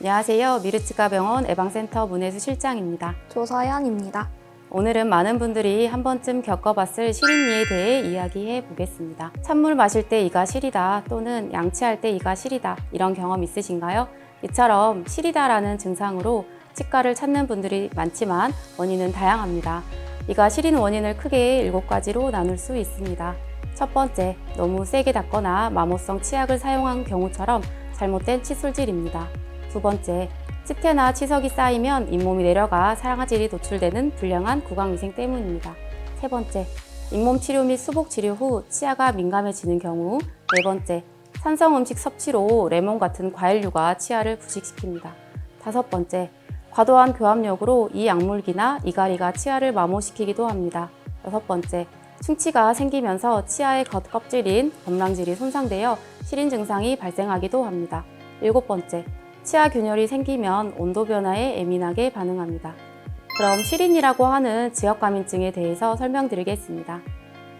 안녕하세요. 미르치과 병원 예방센터 문혜수 실장입니다. 조서연입니다. 오늘은 많은 분들이 한 번쯤 겪어봤을 시린이에 대해 이야기해 보겠습니다. 찬물 마실 때 이가 시리다 또는 양치할 때 이가 시리다 이런 경험 있으신가요? 이처럼 시리다라는 증상으로 치과를 찾는 분들이 많지만 원인은 다양합니다. 이가 시린 원인을 크게 7가지로 나눌 수 있습니다. 첫 번째, 너무 세게 닦거나 마모성 치약을 사용한 경우처럼 잘못된 칫솔질입니다. 두 번째, 찌태나 치석이 쌓이면 잇몸이 내려가 사랑아질이 노출되는 불량한 구강위생 때문입니다. 세 번째, 잇몸 치료 및 수복 치료 후 치아가 민감해지는 경우. 네 번째, 산성 음식 섭취로 레몬 같은 과일류가 치아를 부식시킵니다. 다섯 번째, 과도한 교합력으로 이 약물기나 이갈이가 치아를 마모시키기도 합니다. 여섯 번째, 충치가 생기면서 치아의 겉껍질인 범랑질이 손상되어 시린 증상이 발생하기도 합니다. 일곱 번째, 치아 균열이 생기면 온도 변화에 예민하게 반응합니다. 그럼 시린이라고 하는 지각과민증에 대해서 설명드리겠습니다.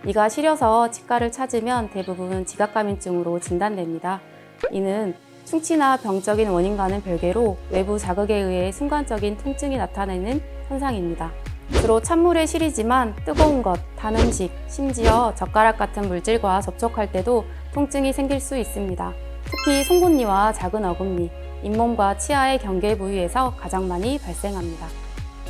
이가 시려서 치과를 찾으면 대부분 지각과민증으로 진단됩니다. 이는 충치나 병적인 원인과는 별개로 외부 자극에 의해 순간적인 통증이 나타내는 현상입니다. 주로 찬물에 시리지만 뜨거운 것, 단 음식, 심지어 젓가락 같은 물질과 접촉할 때도 통증이 생길 수 있습니다. 특히 송곳니와 작은 어금니, 잇몸과 치아의 경계 부위에서 가장 많이 발생합니다.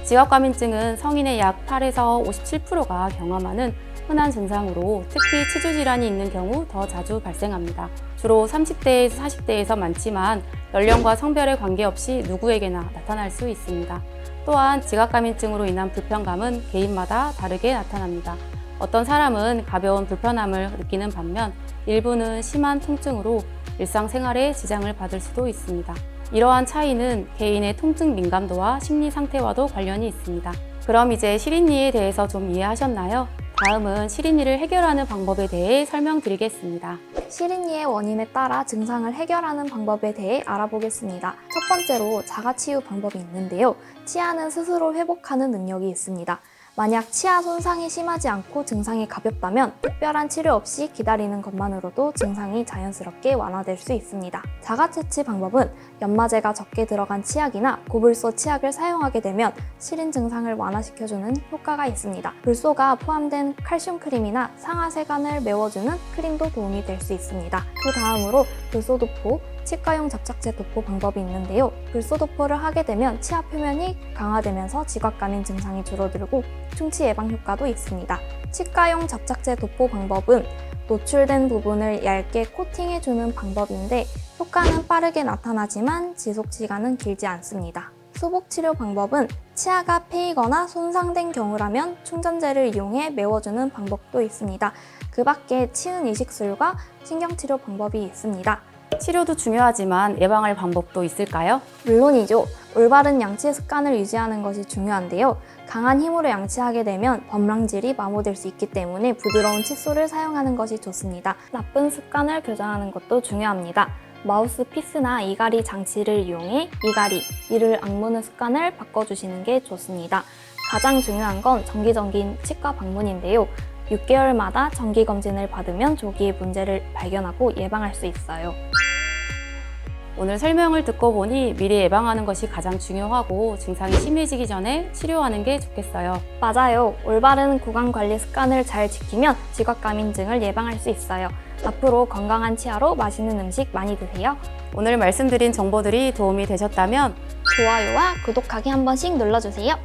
지각과민증은 성인의 약 8에서 57%가 경험하는 흔한 증상으로 특히 치주 질환이 있는 경우 더 자주 발생합니다. 주로 30대에서 40대에서 많지만 연령과 성별에 관계없이 누구에게나 나타날 수 있습니다. 또한 지각과민증으로 인한 불편감은 개인마다 다르게 나타납니다. 어떤 사람은 가벼운 불편함을 느끼는 반면 일부는 심한 통증으로 일상생활에 지장을 받을 수도 있습니다. 이러한 차이는 개인의 통증 민감도와 심리 상태와도 관련이 있습니다. 그럼 이제 시린이에 대해서 좀 이해하셨나요? 다음은 시린이를 해결하는 방법에 대해 설명드리겠습니다. 시린이의 원인에 따라 증상을 해결하는 방법에 대해 알아보겠습니다. 첫 번째로 자가치유 방법이 있는데요. 치아는 스스로 회복하는 능력이 있습니다. 만약 치아 손상이 심하지 않고 증상이 가볍다면 특별한 치료 없이 기다리는 것만으로도 증상이 자연스럽게 완화될 수 있습니다. 자가 채취 방법은 연마제가 적게 들어간 치약이나 고불소 치약을 사용하게 되면 시린 증상을 완화시켜주는 효과가 있습니다. 불소가 포함된 칼슘 크림이나 상하세간을 메워주는 크림도 도움이 될 수 있습니다. 그 다음으로 불소도포, 치과용 접착제 도포 방법이 있는데요. 불소 도포를 하게 되면 치아 표면이 강화되면서 지각감인 증상이 줄어들고 충치 예방 효과도 있습니다. 치과용 접착제 도포 방법은 노출된 부분을 얇게 코팅해주는 방법인데 효과는 빠르게 나타나지만 지속 시간은 길지 않습니다. 수복 치료 방법은 치아가 패이거나 손상된 경우라면 충전재를 이용해 메워주는 방법도 있습니다. 그 밖에 치은 이식술과 신경치료 방법이 있습니다. 치료도 중요하지만 예방할 방법도 있을까요? 물론이죠. 올바른 양치 습관을 유지하는 것이 중요한데요. 강한 힘으로 양치하게 되면 범랑질이 마모될 수 있기 때문에 부드러운 칫솔을 사용하는 것이 좋습니다. 나쁜 습관을 교정하는 것도 중요합니다. 마우스 피스나 이갈이 장치를 이용해 이갈이, 이를 악무는 습관을 바꿔주시는 게 좋습니다. 가장 중요한 건 정기적인 치과 방문인데요. 6개월마다 정기검진을 받으면 조기에 문제를 발견하고 예방할 수 있어요. 오늘 설명을 듣고 보니 미리 예방하는 것이 가장 중요하고 증상이 심해지기 전에 치료하는 게 좋겠어요. 맞아요. 올바른 구강 관리 습관을 잘 지키면 지각과민증을 예방할 수 있어요. 앞으로 건강한 치아로 맛있는 음식 많이 드세요. 오늘 말씀드린 정보들이 도움이 되셨다면 좋아요와 구독하기 한 번씩 눌러주세요.